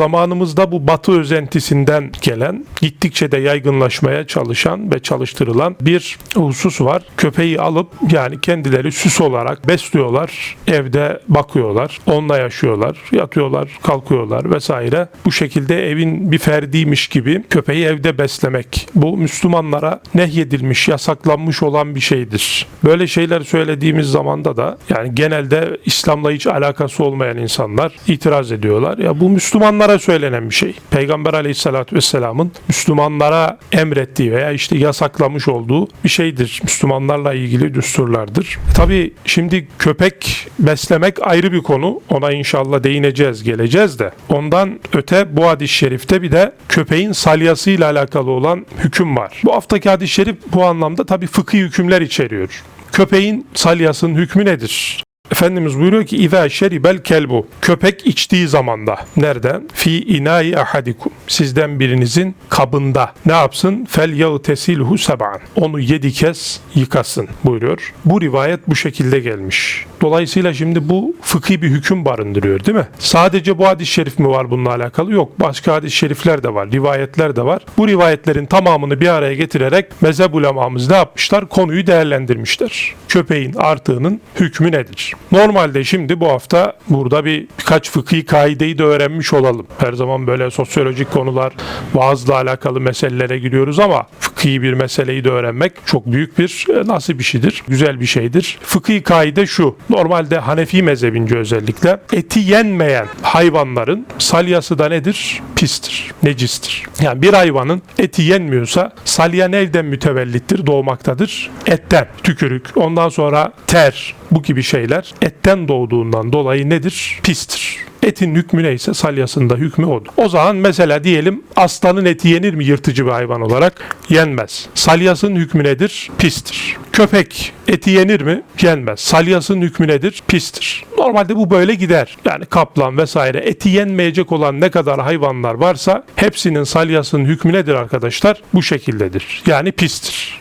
zamanımızda bu batı özentisinden gelen, gittikçe de yaygınlaşmaya çalışan ve çalıştırılan bir husus var. Köpeği alıp yani kendileri süs olarak besliyorlar, evde bakıyorlar, onunla yaşıyorlar, yatıyorlar, kalkıyorlar vesaire. Bu şekilde evin bir ferdiymiş gibi köpeği evde beslemek. Bu Müslümanlara nehyedilmiş, yasaklanmış olan bir şeydir. Böyle şeyler söylediğimiz zamanda da yani genelde İslam'la hiç alakası olmayan insanlar itiraz ediyorlar. Ya bu Müslümanlara söylenen bir şey. Peygamber aleyhissalatü vesselamın Müslümanlara emrettiği veya işte yasaklamış olduğu bir şeydir. Müslümanlarla ilgili düsturlardır. Tabi şimdi köpek beslemek ayrı bir konu. Ona inşallah değineceğiz, geleceğiz de. Ondan öte bu hadis-i şerifte bir de köpeğin salyasıyla alakalı olan hüküm var. Bu haftaki hadis-i şerif bu anlamda tabi fıkhi hükümler içeriyor. Köpeğin salyasının hükmü nedir? Efendimiz buyuruyor ki İza şeribel kelbu köpek içtiği zamanda nereden? Fi inayi ahadikum sizden birinizin kabında ne yapsın? Fel yağtesilhu seb'an onu yedi kez yıkasın buyuruyor. Bu rivayet bu şekilde gelmiş. Dolayısıyla şimdi bu fıkhi bir hüküm barındırıyor değil mi? Sadece bu hadis-i şerif mi var bununla alakalı? Yok. Başka hadis-i şerifler de var. Rivayetler de var. Bu rivayetlerin tamamını bir araya getirerek mezhep ulemamız ne yapmışlar? Konuyu değerlendirmişler. Köpeğin artığının hükmü nedir? Normalde şimdi bu hafta burada bir birkaç fıkhi kaideyi de öğrenmiş olalım. Her zaman böyle sosyolojik konular, vaazla alakalı meselelere giriyoruz ama fıkhi bir meseleyi de öğrenmek çok büyük bir e, nasip işidir. Güzel bir şeydir. Fıkhi kaide şu. Normalde Hanefi mezhebince özellikle eti yenmeyen hayvanların salyası da nedir? Pistir, necistir. Yani bir hayvanın eti yenmiyorsa salya nereden mütevellittir? Doğmaktadır. Etten, tükürük, ondan sonra ter, bu gibi şeyler etten doğduğundan dolayı nedir? Pistir. Etin hükmü neyse salyasında hükmü odur. O zaman mesela diyelim aslanın eti yenir mi yırtıcı bir hayvan olarak? Yenmez. Salyasının hükmü nedir? Pistir. Köpek eti yenir mi? Yenmez. Salyasının hükmü nedir? Pistir. Normalde bu böyle gider. Yani kaplan vesaire eti yenmeyecek olan ne kadar hayvanlar varsa hepsinin salyasının hükmü nedir arkadaşlar? Bu şekildedir. Yani pistir.